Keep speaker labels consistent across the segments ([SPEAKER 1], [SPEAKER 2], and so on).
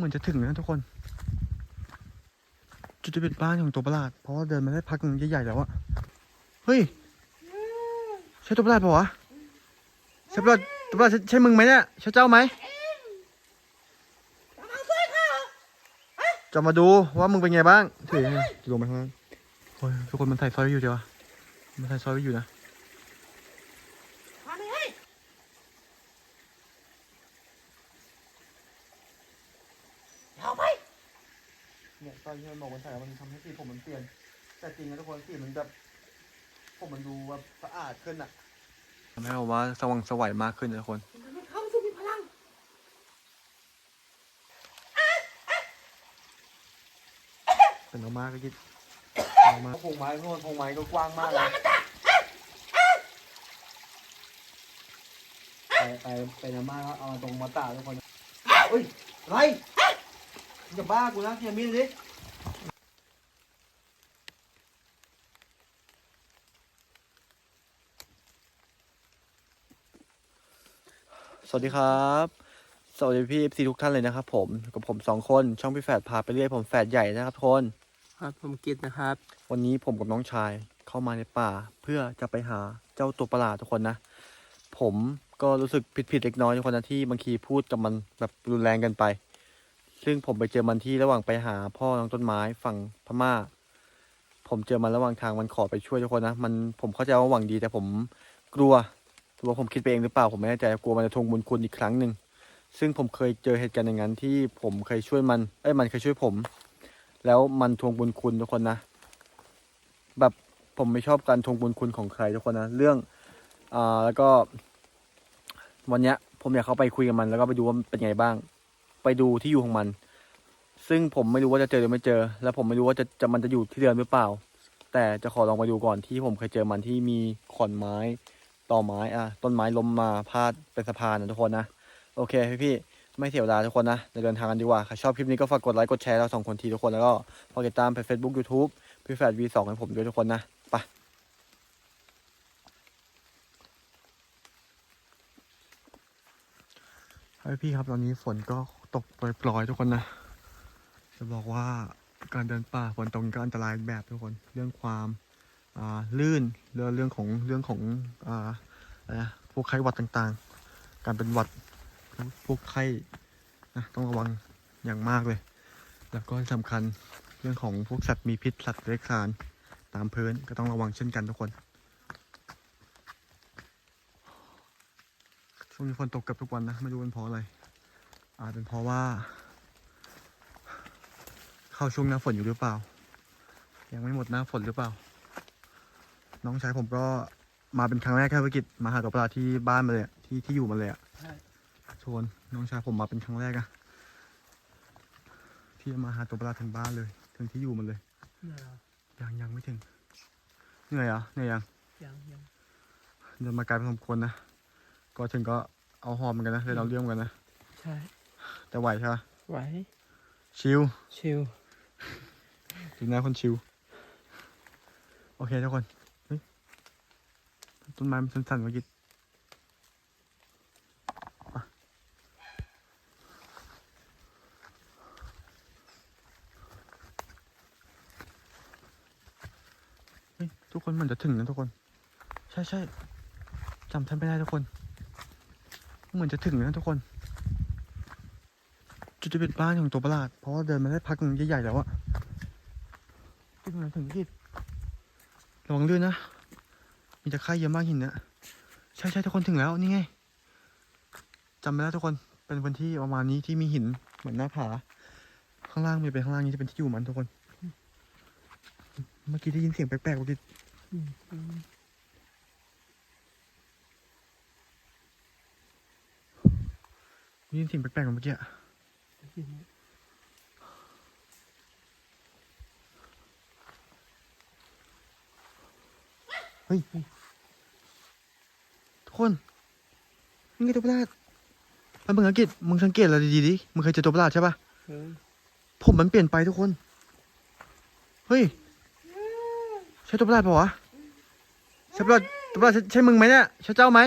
[SPEAKER 1] เหมือนจะถึงนะทุกคน จุดจะเป็นบ้านของตัวประหลาด เพราะว่าเดินมาได้พักหนึ่งใหญ่ๆแล้วอะเฮ้ย ใช่ตัวประหลาดปล่าวะใช่ตัวประหลาดตัวประหลาดใช่ใช่มึงไหมเนี่ยใช่เจ้าไหมจะมาดูว่ามึงเป็นไงบ้างถือยังไงลงไปข้างล่างโอ้ยทุกคนมันใส่สร้อยไว้อยู่เดียวะมันใส่สร้อยไว้อยู่นะ
[SPEAKER 2] มาเลยเอาไป
[SPEAKER 1] เนี่ยตอนที่มันบอกมันใส่มันทำให้สีผมมัน เปลี่ยน แต่จริงนะทุกคนสีมันแบบผมมันดูแบบสะอาดขึ้นอะทำให้เราว่าสว่างสวัยมากขึ้นนะทุกคน
[SPEAKER 2] เขาจะมีพลัง
[SPEAKER 1] เป็นเอามากก็ยิดเอามาพงไม้ทุกคนพงไม้ก็กว้างมากเลยไปไปเป็นอาม่าเขาเอามาตรงมาตาทุกคนเฮ้ยอะไรอย่าบ้ากูนะอย่ามีดดิ สวัสดีครับ สวัสดีพี่เอฟซีทุกท่านเลยนะครับผมอยู่กับผมสองคนช่องพี่แฝดพาไปเรื่อยผมแฝดใหญ่นะครับทุกคน
[SPEAKER 3] ครับผมกิตนะครับ
[SPEAKER 1] วันนี้ผมกับน้องชายเข้ามาในป่า เพื่อจะไปหาเจ้าตัวประหลาดทุกคนนะ ผมก็รู้สึกผิดผิดๆเล็กน้อยทุกคนนะที่บางทีพูดกับมันแบบรุนแรงเกันไป ซึ่งผมไปเจอมันที่ระหว่างไปหาพ่อน้องต้นไม้ฝั่งพม่า ผมเจอมันระหว่างทางมันขอไปช่วยทุกคนนะมันผมเข้าใจว่าหวังดีแต่ผมกลัว กลัวผมคิดไปเองหรือเปล่าผมไม่แน่ใจกลัวมันจะทวงบุญคุณอีกครั้งหนึ่งซึ่งผมเคยเจอเหตุการณ์อย่างนั้นที่ผมเคยช่วยมันเอ้ยมันเคยช่วยผม แล้วมันทวงบุญคุณทุกคนนะ แบบผมไม่ชอบการทวงบุญคุณของใครทุกคนนะเรื่องอ่าแล้วก็ วันเนี้ย ผมอยากเข้าไปคุยกับมัน แล้วก็ไปดูว่าเป็นไงบ้าง ไปดูที่อยู่ของมัน ซึ่งผมไม่รู้ว่าจะเจอหรือไม่เจอ แล้วผมไม่รู้ว่าจะจะมันจะอยู่ที่เดิมหรือเปล่า แต่จะขอลองไปดูก่อนที่ผมเคยเจอมันที่มีขอนไม้ ต่อไม้อะต้นไม้ล้มมาพาดเป็นสะพานนะทุกคนนะ โอเคพี่พี่ไม่เสียเวลาทุกคนนะเดี๋ยวเดินทางกันดีกว่าใครชอบคลิปนี้ก็ฝากกดไลค์กดแชร์เราสองคนทีทุกคนแล้วก็ฝากติดตามเพจ Facebook YouTube พี่แฟด V2 ให้ผมด้วยทุกคนนะไปพี่ครับตอนนี้ฝนก็ตกปล่อยๆทุกคนนะ จะบอกว่าการเดินป่าฝนตกก็อันตรายแบบทุกคน เรื่องความ ลื่นเรื่องเรื่องของเรื่องของอ่าอะไรนะพวกไข้หวัดต่างๆ การเป็นหวัดพวกไข้นะต้องระวังอย่างมากเลย แล้วก็ที่สำคัญเรื่องของพวกสัตว์มีพิษสัตว์เลื้อยคลานตามพื้นก็ต้องระวังเช่นกันทุกคนช่วงนี้ฝนตกเกือบทุกวันนะไม่รู้เป็นเพราะอะไรอาจเป็นเพราะว่า เข้าช่วงหน้าฝนอยู่หรือเปล่า ยังไม่หมดหน้าฝนหรือเปล่า น้องชายผมก็มาเป็นครั้งแรกแค่ภารกิจมาหาตัวปลาที่บ้านมาเลยอะที่ที่อยู่มาเลยอะ
[SPEAKER 3] ใช่
[SPEAKER 1] ชวนน้องชายผมมาเป็นครั้งแรกอะที่มาหาตัวปลาถึงบ้านเลย ถึงที่อยู่มันเลย
[SPEAKER 3] เนี่ยเหรอ
[SPEAKER 1] ยังยังไม่ถึงเหนื่อยเหรอเหนื่อยยัง
[SPEAKER 3] ยังยัง
[SPEAKER 1] เดินมาไกลพอสมควรนะก็ถึงก็เอาหอมเหมือนกันนะเลยเราเรื่องเหมือนกันนะ
[SPEAKER 3] ใช่
[SPEAKER 1] แต่ไหวใช่ปะ
[SPEAKER 3] ไหว
[SPEAKER 1] ชิล
[SPEAKER 3] ชิล
[SPEAKER 1] ดูหน้าคนชิว โอเคทุกคนเฮ้ย ต้นไม้มันสั่นๆเมื่อกี้ทุกคนมันจะถึงนะทุกคน ใช่ใช่จำท่านไม่ได้ทุกคน เหมือนจะถึงนะทุกคน จุดจะเป็นบ้านของตัวประหลาด เพราะว่าเดินมาได้พักหนึ่งใหญ่ๆแล้วอะที่ตรงนั้นถึงที่ระวังลื่นนะ มีตะไคร่เยอะมากหินนะใช่ใช่ทุกคนถึงแล้วนี่ไงจำไม่ได้ทุกคนเป็นพื้นที่ประมาณนี้ที่มีหินเหมือนหน้าผาข้างล่างมีเป็นข้างล่างนี้จะเป็นที่อยู่มันทุกคน เมื่อกี้ได้ยินเสียงแปลกๆเมื่อกี้ได้ยินเสียงแปลกๆเมื่อกี้อะ
[SPEAKER 3] อืม
[SPEAKER 1] เฮ้ยทุกคนนี่ไงตัวประหลาดมันมึงสังเกตมึงสังเกตอะไรดีๆดิมึงเคยเจอตัวประหลาดใช่ปะ
[SPEAKER 3] เออ
[SPEAKER 1] ผมมันเปลี่ยนไปทุกคน เฮ้ย ใช่ตัวประหลาดเปล่าวะใช่ตัวประหลาดตัวประหลาดใช่ใช่มึงไหมเนี่ยใช่เจ้าไหม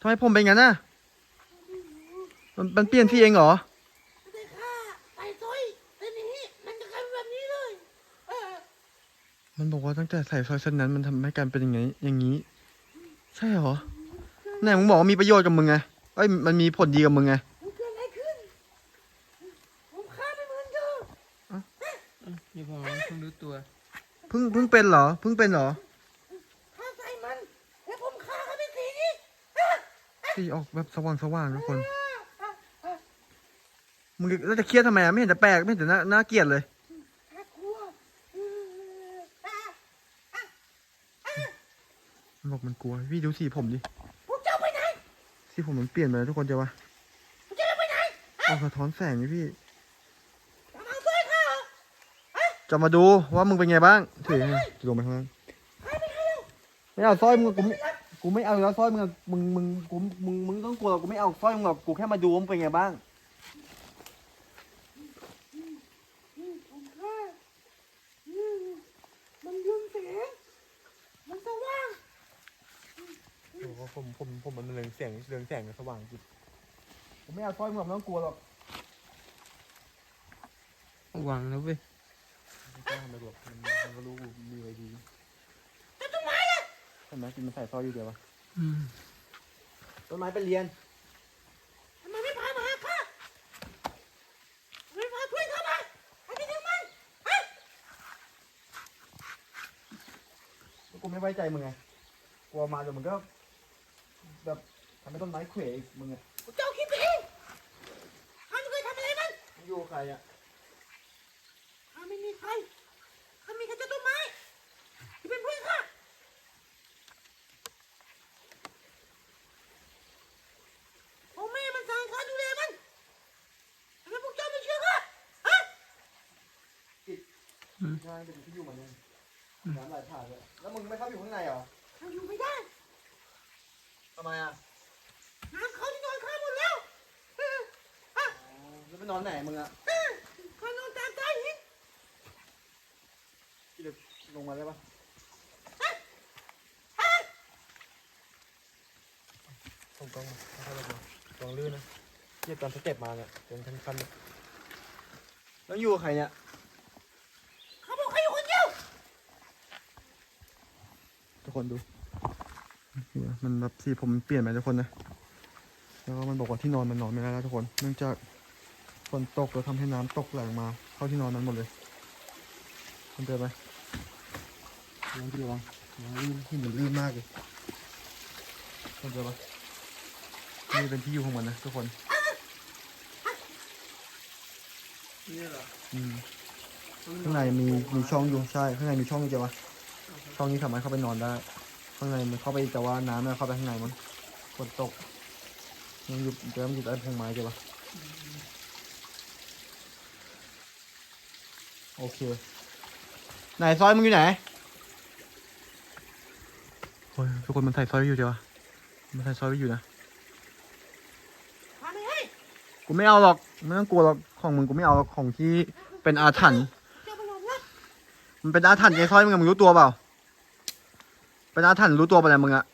[SPEAKER 1] ทำไมผมเป็นอย่างนั้นน่ะเมันมันเปลี่ยนที่เองเหรอ
[SPEAKER 2] ไม่ได้ฆ่าใส่ซอยแต่นี้มันจะกลายเป็นแบบนี้เลยเออ
[SPEAKER 1] มันบอกว่าตั้งแต่ใส่ซอยเส้นนั้นมันทำให้การเป็นอย่างไงอย่างนี้ ใช่เหรอไหนมึงบอกว่ามีประโยชน์กับมึงไงเอ้ยมันมีผลดีกับมึงไง
[SPEAKER 2] มันเกิดอะไรขึ้นผมฆ่าไม่เหมือนเดิม
[SPEAKER 3] อะนี่ผมเพิ่งรู้ตัว
[SPEAKER 1] เพิ่งเพิ่งเป็นเหรอเพิ่งเป็นเหรอ
[SPEAKER 2] ฆ่าใส่มันแล้วผมฆ่าเขาเป็นสีนี้
[SPEAKER 1] สีออกแบบสว่างสว่างทุกคนมึงแล้วจะเครียดทำไมไม่เห็นจะแปลกไม่เห็นจะน่าน่าเกลียดเลย
[SPEAKER 2] น่ากลัวเอออะอะอะ
[SPEAKER 1] มัน บอกมันกลัว พี่ดูสีผมดิ
[SPEAKER 2] พวกเจ้าไปไหน
[SPEAKER 1] สีผมมันเปลี่ยนไปแล้วทุกคนเจอปะ
[SPEAKER 2] พวกเจ้าไปไหน
[SPEAKER 1] ออกสะท้อนแสงนี่พี่
[SPEAKER 2] กำลังช่วยข้าเหรออะ
[SPEAKER 1] จะมาดูว่ามึงเป็นไงบ้างถือให้ลงไปข้างล่าง
[SPEAKER 2] ใครไม่ใครเร็ว
[SPEAKER 1] ไม่เอาสร้อยมึงอะกูไม่กูไม่เอาอยู่แล้วสร้อยมึงอะมึงมึงกูมึงมึงต้องกลัวหรอกกูไม่เอาสร้อยมึงหรอกกูแค่มาดูว่ามึงเป็นไงบ้าง
[SPEAKER 2] อืมผมฆ่าอืมมันยืนแสงมันสว่าง
[SPEAKER 1] ผมผมผมมันเรืองแสงเรืองแสงสว่างจริงผมไม่เอาสร้อยมึงหรอกไม่ต้องกลัวหรอก
[SPEAKER 3] หวังนะเว้ย
[SPEAKER 1] ไม่กล้าไม่หรอกมันมันก็รู้กูมีอะไรดี
[SPEAKER 2] จะต้นไม้เลย
[SPEAKER 1] ใช่ไหมกินมันใส่สร้อยอยู่เดียววะ
[SPEAKER 3] อืม
[SPEAKER 1] ต้นไม้เป็นเรียน
[SPEAKER 2] ทำไมไม่พามาหาข้าทำไมไม่พาช่วยข้ามาให้ไปถึงมันฮะ
[SPEAKER 1] กูไม่ไว้ใจมึงไงกลัวมาเดี๋ยวมึงก็ แบบทำให้ต้นไม้เขวอีกมึงอะ
[SPEAKER 2] เจ้าคิดไปเองข้าไม่เคยทำอะไรมัน
[SPEAKER 1] มึงอยู่กับใครอะ
[SPEAKER 2] ข้าไม่มีใครข้ามีแค่เจ้าต้นไม้ที่เป็นเพื่อนข้าพ่อแม่มันสั่งข้าดูแลมันทำไมพวกเจ้าไม่เชื่อข้าฮะ
[SPEAKER 1] ใช่เป็นที่อยู่มันเนี่ยน้ำไหลผ่านเลยแล้วมึงไม่เข้าอยู่ข้างในเหรอ
[SPEAKER 2] ข้าอยู่ไม่ได้
[SPEAKER 1] ทำไมอะ
[SPEAKER 2] น้ำเขาที่นอนข้าหมดแล้วเออฮะ
[SPEAKER 1] แล้วไปนอนไหนมึงอะ
[SPEAKER 2] เออข้านอนตามใต้หิน
[SPEAKER 1] พี่เดี๋ยวลงมาได้ปะ
[SPEAKER 2] ฮะฮะ
[SPEAKER 1] ตรงกลางค่อยๆลงมาลองลื่นนะเทียบตอนสเต็ปมาเนี่ยเป็นคันคันๆเนี่ยแล้วอยู่กับใครเนี่ย
[SPEAKER 2] เขาบอกเขาอยู่คนเดียว
[SPEAKER 1] ทุกคนดูเนี่ย มันแบบสีผมมันเปลี่ยนไปทุกคนนะ แล้วก็มันบอกว่าที่นอนมันนอนไม่ได้แล้วทุกคน เนื่องจากฝนตกแล้วทำให้น้ำตกไหลลงมา เข้าที่นอนนั้นหมดเลยมันเจอไหมลองดูลองลองลื่นที่มันลื่นมากเลยมันเจอปะนี่เป็นที่อยู่ของมันนะทุกคน
[SPEAKER 3] นี่เหรอ
[SPEAKER 1] อืม ข้างในมีมีช่องอยู่ใช่ ข้างในมีช่องอยู่เจอปะช่องนี้สามารถเข้าไปนอนได้ ข้างในมันเข้าไปแต่ว่าน้ำมันเข้าไปข้างในมันฝนตกมันอยู่เจอมันอยู่ใต้พงไม้เจอปะโอเค ไหนซอยมึงอยู่ไหนโอ้ยทุกคนมันใส่ซอยไว้อยู่เจอปะมันใส่ซอยไว้อยู่นะ
[SPEAKER 2] พาไม่ให้
[SPEAKER 1] กูไม่เอาหรอกไม่ต้องกลัวหรอกของมึงกูไม่เอาหรอกของที่เป็นอาถรรพ์
[SPEAKER 2] เจ้าไปนอนนะ
[SPEAKER 1] มันเป็นอาถรรพ์ไอ้ซอยมึงอะมึงรู้ตัวเปล่า เป็นอาถรรพ์รู้ตัวปะเนี่ยมึงอะ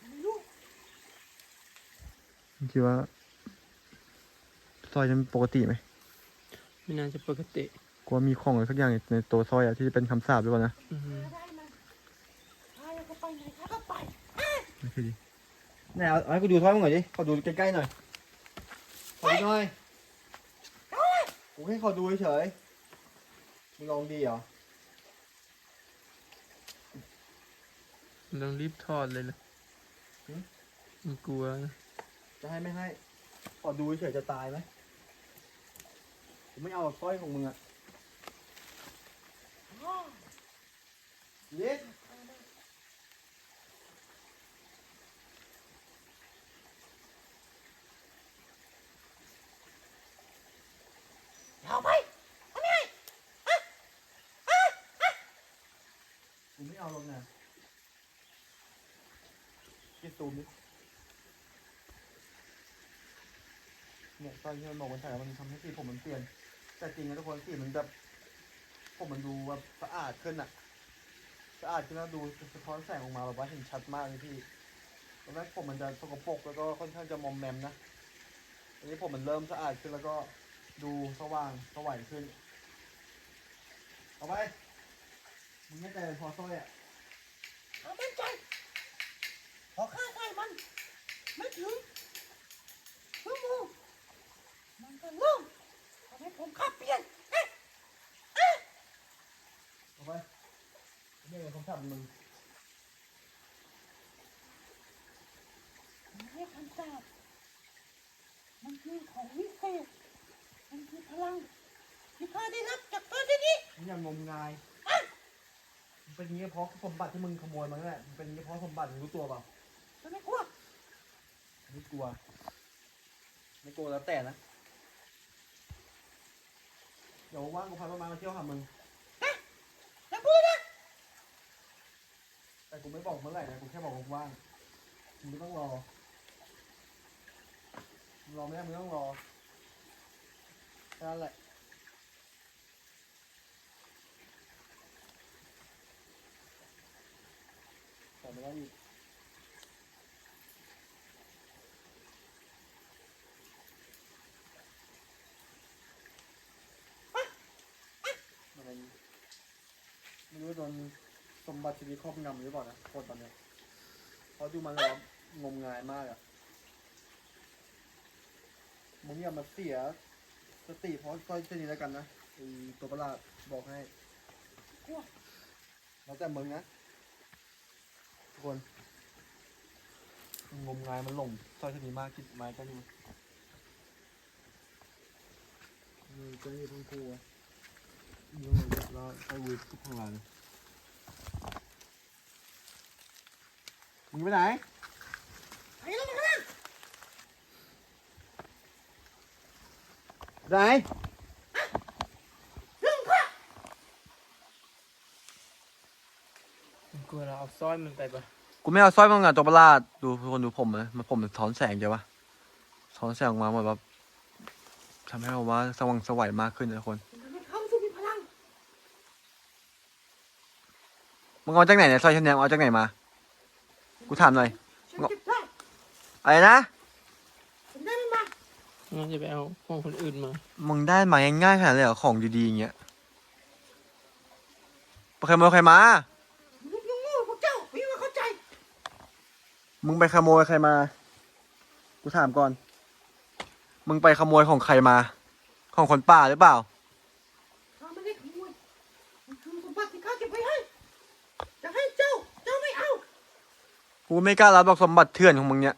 [SPEAKER 2] ไม่รู้
[SPEAKER 1] มึงคิดว่าซอยนั้นปกติไหม
[SPEAKER 3] ไม่น่าจะปกติ
[SPEAKER 1] กูว่ามีของอะไรสักอย่างในตัวซอยอะที่เป็นคำสาปหรือเปล่านะ
[SPEAKER 3] อืม
[SPEAKER 2] ได้มันพาเขาไปไหนเขาก็ไปอะ
[SPEAKER 1] ไม่คือดิไหนเอาเอาให้กูดูซอยมึงหน่อยดิขอดูใกล้ๆหน่อยขอดูหน่อย
[SPEAKER 2] เอาเลย
[SPEAKER 1] กูแค่ขอดูเฉยๆมึงลองดีเหรอ
[SPEAKER 3] ต้องรีบถอดเลยนะมันกลัวนะ
[SPEAKER 1] จะให้ไม่ให้ขอดูเฉยๆจะตายไหมกูไม่เอาหรอกสร้อยของมึงอะ
[SPEAKER 2] อ๋อ
[SPEAKER 1] เล็ก
[SPEAKER 2] เอาไปเอาไม่ให้อะอะอะ
[SPEAKER 1] กูไม่เอาหรอกนะคิด ซูมดิเนี่ยตอนที่มันบอกมันใส่มันทำให้สีผมมันเปลี่ยน แต่จริงนะทุกคนสีมันแบบผมมันดูแบบสะอาดขึ้นอะสะอาดขึ้นแล้วดูสะท้อนแสงออกมาแบบว่าเห็นชัดมากเลยพี่ตอนแรกผมมันจะสกปรกแล้วก็ค่อนข้างจะมอมแมมนะอันนี้ผมมันเริ่มสะอาดขึ้นแล้วก็ดูสว่างสว่างขึ้นเอาไปมึงไม่ใจพอสร้อยอะ
[SPEAKER 2] เอาเป็นใจ พอข้าใส่มัน ไม่ถึงชั่วโมงมันก็เริ่มทำให้ผมข้าเปลี่ยนเอ๊ะเอ๊ะ
[SPEAKER 1] เอาไปไม่เป็นคำสั่งมึง
[SPEAKER 2] มันเรียกคำสาปมันคือของวิเศษ มันคือพลังที่ข้าได้รับจากตัวที่นี้
[SPEAKER 1] มึงอย่างงมงาย มันเป็นอย่างนี้เพราะสมบัติที่มึงขโมยมานั่นแหละมันเป็นอย่างนี้เพราะสมบัติมึงรู้ตัวเปล่า
[SPEAKER 2] จะไม่กลัว
[SPEAKER 1] ไม่กลัว ไม่กลัวแล้วแต่นะ เดี๋ยวว่างกูพาต้นไม้มาเที่ยวหามึง
[SPEAKER 2] อย่าพูดนะ
[SPEAKER 1] แต่กูไม่บอกเมื่อไหร่นะกูแค่บอกว่าว่างมึงไม่ต้องรอมึงรอไม่ได้มึงต้องรอแค่นั้นแหละแต่ไม่ได้อีกมัน ไม่รู้โดนสมบัติชีวิตครอบงำหรือเปล่านะคนตอนเนี้ยเพราะดูมันแล้วงมงายมากอะมึงอย่ามาเสียสติเพราะสร้อยเส้นนี้แล้วกันนะไอตัวประหลาดบอกให้แล้วแต่มึงนะทุกคนงมงายมันหลงสร้อยเส้นนี้มากคิดไม้กันอยู่นี่ก็นี่ทั้งคู่อะนี่แล้ว ไอ้วีทุกข้างหลังมึงไปไหน
[SPEAKER 2] ไปแล้วนะ
[SPEAKER 1] ไหน
[SPEAKER 2] เรื่องข้า
[SPEAKER 3] มึงกลัวเราเอาสร้อยมันไปปะ
[SPEAKER 1] กูไม่เอาสร้อยมึงอะตัวประหลาดดูทุกคนดูผมนะมันผมถอนแสงเดี๋ยววะถอนแสงออกมาเหมือนแบบทำให้เราว่าสว่างสวัยมากขึ้นนะทุกคน
[SPEAKER 2] มันทำให้เขาสู้มีพลัง
[SPEAKER 1] มึงเอาจากไหนเนี่ยสร้อยเชนแนมเอาจากไหนมา กูถามหน่อย
[SPEAKER 2] ฉันเก็บได้
[SPEAKER 1] อะไรนะ
[SPEAKER 2] ฉันได้มันมา
[SPEAKER 3] งั้นจะไปเอาของคนอื่นมา
[SPEAKER 1] มึงได้มาง่ายๆขนาดเลยเหรอของดีๆอย่างเงี้ยไปขโมยใครมา
[SPEAKER 2] ลูกยุ่งงูพวกเจ้าไม่ว่าเข้าใจ
[SPEAKER 1] มึงไปขโมยใครมา กูถามก่อน มึงไปขโมยของใครมา ของคนป่าหรือเปล่า
[SPEAKER 2] ข้าไม่ได้ขโมยมันคือสมบัติที่ข้าเก็บไว้ให้ จะให้เจ้า เจ้าไม่เอา
[SPEAKER 1] กูไม่กล้ารับบอกสมบัติเถื่อนของมึงเนี่ย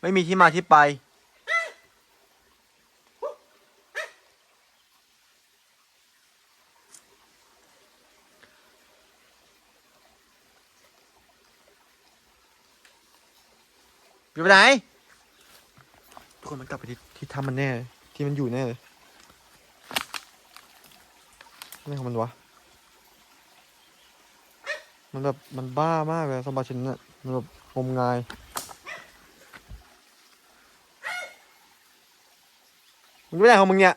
[SPEAKER 1] ไม่มีที่มาที่ไป อยู่ไปไหน ทุกคนมันกลับไปที่ที่ทำมันแน่เลยที่มันอยู่แน่เลยอะไรของมันวะ มันแบบ มันบ้ามากเลยสมบัติชิ้นนั้นน่ะ แบบงมงายมึงไปไหนของมึงเนี่ย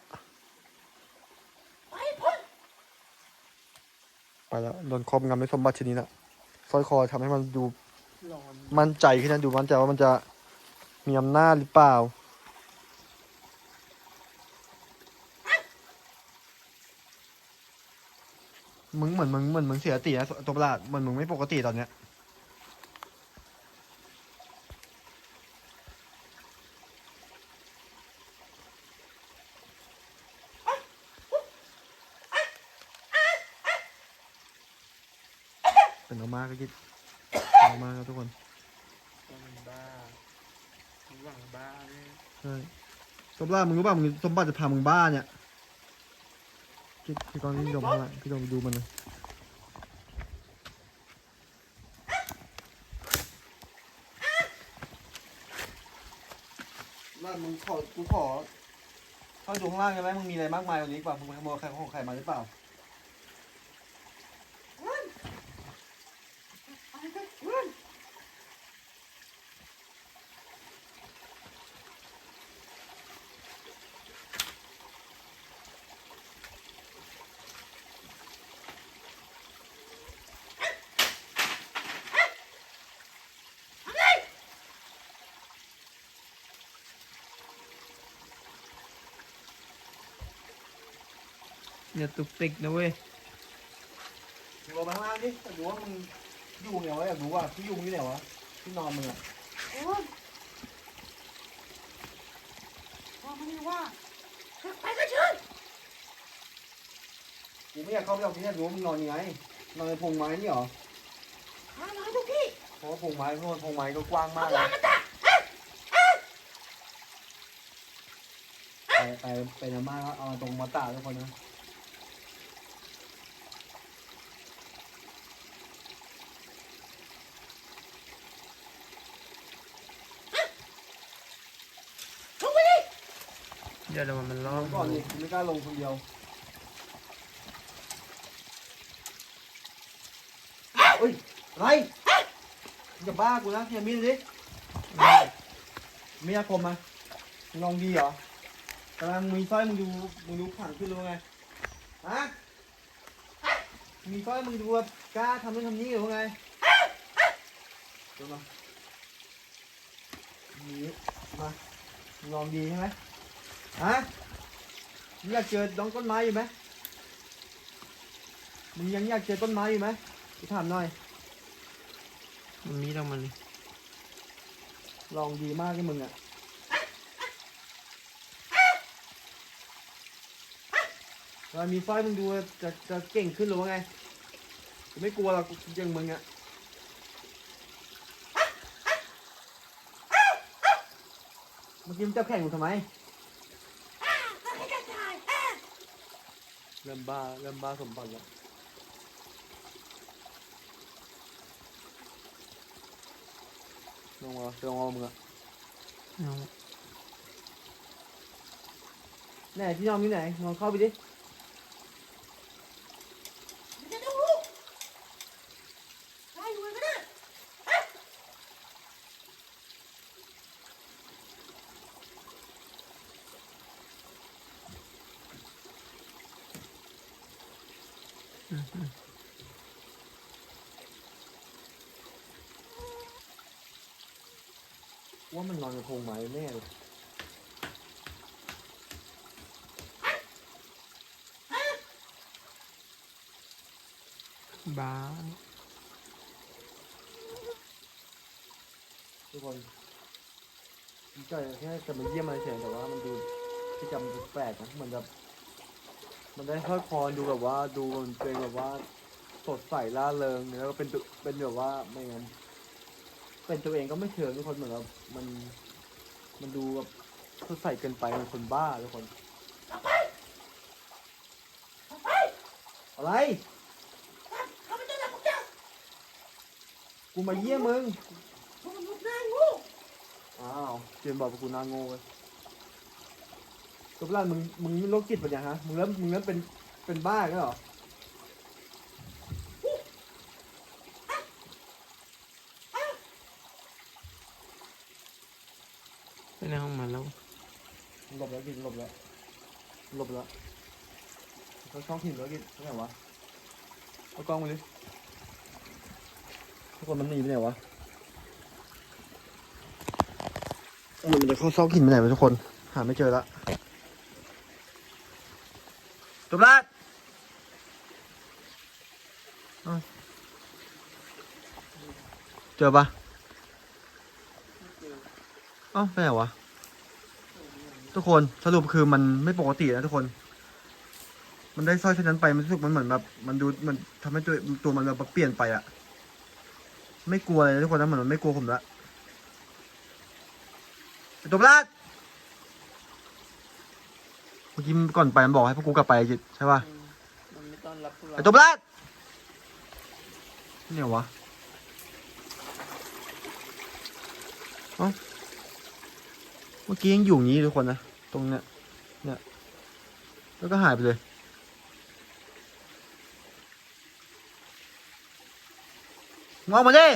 [SPEAKER 2] ไป
[SPEAKER 1] แล้วโดนครอบงำด้วยสมบัติชิ้นนี้ละสร้อยคอทำให้มันดูมั่นใจขึ้นนะดูมั่นใจว่ามันจะมีอำนาจหรือเปล่ามึงเหมือนมึงเหมือนมึงเสียสตินะตัวประหลาดเหมือนมึงไม่ปกติตอนเนี้ย เป็นออกมาก็คิดเป็นออกมาครับทุกคน
[SPEAKER 3] ตัวมันบ้ามึงหวังบ้าเนี่ย
[SPEAKER 1] ใช่สมบัติมึงรู้ป่ะมึงสมบัติจะพามึงบ้าเนี่ยพี่พี่กรณ์พี่ดมข้างล่างพี่ดมดูมันเลยล่ามึงขอกูขอเข้าดูข้างล่างได้ไหมมึงมีอะไรมากมายกว่านี้กว่ามึงไปขโมยใครของใครมาหรือเปล่า
[SPEAKER 3] อย่าตุกติกนะเว้ย
[SPEAKER 1] มึงลงไปข้างล่างดิอยากรู้ว่ามึงอยู่ไงวะอยากรู้ว่าที่อยู่มึงที่ไหนวะที่นอนมึงอะ
[SPEAKER 2] โอ้ยพ่อไม่ได้ว่าไปก็เชิญ
[SPEAKER 1] กูไม่อยากเข้าไปหรอกที่อยากรู้ว่ามึงนอนยังไงนอนในพงไม้นี่เหรอ
[SPEAKER 2] หาหน่อยทุกที่
[SPEAKER 1] เพราะว่าพงไม้เพราะว่าพงไม้ก็กว้างมาก
[SPEAKER 2] ห
[SPEAKER 1] เล
[SPEAKER 2] ลายนมาตา
[SPEAKER 1] ไปไปไปน้ำมาแล้วเอาตรงมาตาทุกคนนะ
[SPEAKER 2] ลงไปดิ
[SPEAKER 3] เดี๋ยวเดี๋ยวมันล้อ
[SPEAKER 1] งก่อนดิกูไม่กล้าลงคนเดียวเฮ้ยอะไรมึงจะบ้ากูนะอย่ามีดดิไม่อยากคมมามึงลองดีเหรอกำลังมีสร้อยมึงดูมึงดูขังขึ้นรือว่าไงฮะมีสร้อยมึงดูแบบกล้าทำนู่นทำนี่หรือไงเดี๋ยวมามีมาลองดีใช่ไหม ฮะมึงอยากเจอดองต้นไม้อยู่ไหมมึงยังอยากเจอต้นไม้อยู่ไหมกูถามหน่อย
[SPEAKER 3] มันมีต้องมัน
[SPEAKER 1] ลองดีมากที่มึงอะเวลามีสร้อยมึงดูจะจะเก่งขึ้นหรือว่าไงกูไม่กลัวหรอกกูยังมึงอะเมื่อกี้มึงจับแข่งกูทำไม
[SPEAKER 2] ให้กระจาย
[SPEAKER 1] เริ่มบ้าเริ่มบ้าสมบัติแล้วลงมาลงมามึงอะ
[SPEAKER 3] เอา
[SPEAKER 1] ไหนที่นอนมีไหนนอนเข้าไปดิ
[SPEAKER 2] มันจะดูได้อยู่ก็ได้
[SPEAKER 3] อืมอืม
[SPEAKER 1] ว่ามันนอนในโพรงไม้แน่เลย
[SPEAKER 3] บ้า
[SPEAKER 1] ทุกคนดีใจแค่จะมาเยี่ยมมาเฉยแต่ว่ามันดูที่จำดูแปลกนะเหมือนแบบมันได้ค่อยคอนดูแบบว่าดูมันเป็นแบบว่าสดใสล่าเริงแล้วก็เป็นตัวเป็นแบบว่าไม่งั้น เป็นตัวเองก็ไม่เชิงทุกคนเหมือนแบบมันมันดูแบบสดใสเกินไปมันคนบ้าทุกคน อะไร
[SPEAKER 2] กู
[SPEAKER 1] มาเยี่ยมมึง
[SPEAKER 2] ม
[SPEAKER 1] อ้าวเจมบอกว่ากูน่าโง่เว้ยตัวประหลาดมึงมึงโรคจิตปะเนี่ยฮะมึงเริ่มมึงเริ่มเป็นเป็นบ้าแล้วเหรอ
[SPEAKER 3] ไปในห้องมันแล้ว
[SPEAKER 1] หลบแล้วกินหลบแล้ว หลบแล้วเขา ช่องหินแล้วกินที่ไหนวะเอากล้องมาดิทุกคนมันหนีไปไหนวะมันจะเข้าซอกหินไปไหนวะทุกคน หาไม่เจอละตัวประหลาดเอ้าเจอปะเอ้าไปไหนวะ ทุกคนสรุปคือมันไม่ปกตินะทุกคน มันได้สร้อยเส้นนั้นไปมันรู้สึกมันเหมือนแบบมันดูมันทำให้ตัวตัวมันแบบเปลี่ยนไปอะไม่กลัวเลยนะทุกคนนะเหมือนมันไม่กลัวผมละไอ้ตัวประหลาดเมื่อกี้ก่อนไปมันบอกให้พวกกูกลับไปจิตใช่ป่ะ
[SPEAKER 3] มันไม่ต้อนรับพวกเรา
[SPEAKER 1] ไอ้ตัวประหลาดเนี่ยวะเอ้าเมื่อกี้ยังอยู่อย่างนี้ทุกคนนะ ตรงเนี้ยเนี่ยแล้วก็หายไปเลย งอมาดิ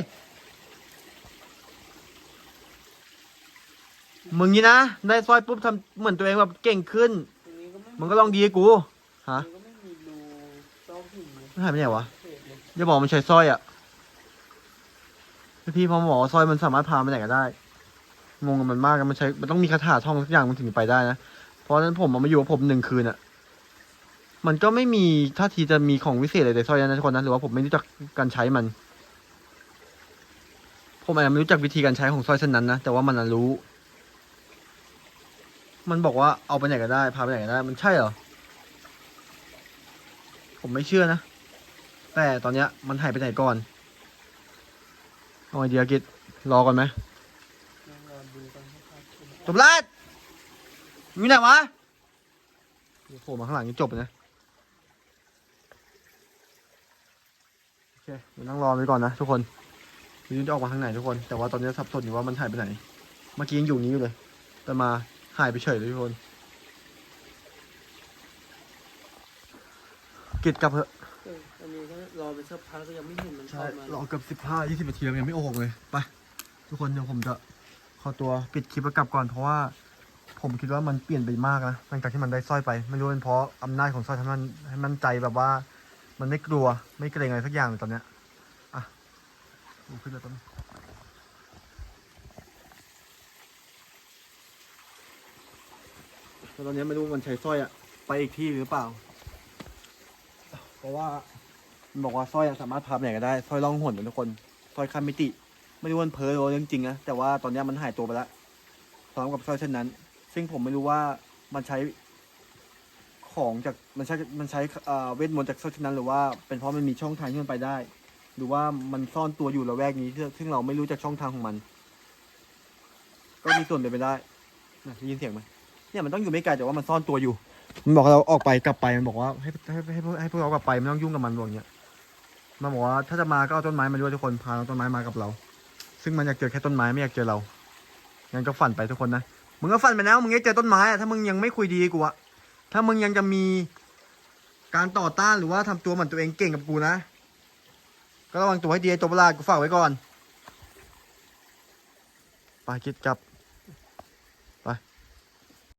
[SPEAKER 1] มึงนี่นะ ได้สร้อยปุ๊บทำเหมือนตัวเองแบบเก่งขึ้น
[SPEAKER 3] ตรงนี้ก็ไม่
[SPEAKER 1] มึงก็ลองดีให้กู ฮะ
[SPEAKER 3] ตรงนี้ก็ไม่มีรูซอกหินเลย
[SPEAKER 1] มันหายไปไหนวะ
[SPEAKER 3] เศษเลย
[SPEAKER 1] อย่าบอกมันใช้สร้อยอะพี่พอมาบอกว่าสร้อยมันสามารถพาไปไหนก็ได้ งงกับมันมากอะมันใช้ มันต้องมีคาถาท่องสักอย่างมันถึงไปได้นะ เพราะฉะนั้นผมมันมาอยู่กับผมหนึ่งคืนอะมันก็ไม่มีท่าทีจะมีของวิเศษอะไรในสร้อยนั้นนะทุกคนนะหรือว่าผมไม่รู้จักการใช้มัน ผมอาจจะไม่รู้จักวิธีการใช้ของสร้อยเส้นนั้นนะแต่ว่ามันรู้ มันบอกว่าเอาไปไหนก็ได้พาไปไหนก็ได้ มันใช่เหรอผมไม่เชื่อนะ แต่ตอนเนี้ยมันหายไปไหนก่อนเอาไอเดียกิจรอก่อนไหม
[SPEAKER 3] นั่งรอดูกันนะครับ
[SPEAKER 1] จบลาดอยู่ไหนวะเดี๋ยวโผล่มาข้างหลังนี่จบเลยนะโอเคเดี๋ยวนั่งรอไปก่อนนะทุกคน ไม่รู้จะออกมาทางไหนทุกคน แต่ว่าตอนนี้สับสนอยู่ว่ามันหายไปไหน เมื่อกี้ยังอยู่นี้อยู่เลย แต่มาหายไปเฉยเลยทุกคนกิดกลับเถอะ
[SPEAKER 3] เอออันนี้ก็รอไปสักพักก็ยังไม่เห็นมัน
[SPEAKER 1] ใช่
[SPEAKER 3] เข้ามาร
[SPEAKER 1] อเกือบสิบห้ายี่สิบนาทีแล้วยังไม่โออกเลย ไป ทุกคนเดี๋ยวผมจะขอตัวปิดคลิปแล้วกลับก่อนเพราะว่า ผมคิดว่ามันเปลี่ยนไปมากนะหลังจากที่มันได้สร้อยไป ไม่รู้เป็นเพราะอำนาจของสร้อยทำให้มันให้มันใจแบบว่า มันไม่กลัวไม่เกรงอะไรสักอย่างเลยตอนเนี้ยอะดู ขึ้นเลยตอนนี้แต่ตอนนี้ไม่รู้มันใช้สร้อยอะไปอีกที่หรือเปล่า เพราะว่า มันบอกว่าสร้อยอะสามารถพาไปไหนก็ได้สร้อยล่องหนนะทุกคนสร้อยข้ามมิติ ไม่รู้ว่ามันเพ้อหรือว่าเรื่องจริงนะแต่ว่าตอนนี้มันหายตัวไปแล้วพร้อมกับสร้อยเช่นนั้น ซึ่งผมไม่รู้ว่ามันใช้ของจากมันใช้มันใช้เอ่อเวทมนต์จากสร้อยเช่นนั้นหรือว่าเป็นเพราะมันมีช่องทางที่มันไปได้ หรือว่ามันซ่อนตัวอยู่ละแวกนี้ซึ่งเราไม่รู้จากช่องทางของมัน ก็มีส่วนเป็นไปได้นะได้ยินเสียงไหมเนี่ยมันต้องอยู่ไม่ไกลแต่ว่ามันซ่อนตัวอยู่ มันบอกเราออกไปกลับไปมันบอกว่าให้ให้ให้ให้พวกเรากลับไปไม่ต้องยุ่งกับมันบอกอย่างเงี้ยมันบอกว่าถ้าจะมาก็เอาต้นไม้มาด้วยทุกคนพาเอาต้นไม้มากับเรา ซึ่งมันอยากเจอแค่ต้นไม้ไม่อยากเจอเรางั้นก็ฝันไปทุกคนนะมึงก็ฝันไปแล้วมึงอยากเจอต้นไม้อะถ้ามึงยังไม่คุยดีกูอะถ้ามึงยังจะมีการต่อต้านหรือว่าทำตัวเหมือนตัวเองเก่งกับกูนะ ก็ระวังตัวให้ดีตัวประหลาดกูฝากไว้ก่อน ไปคิดกลับ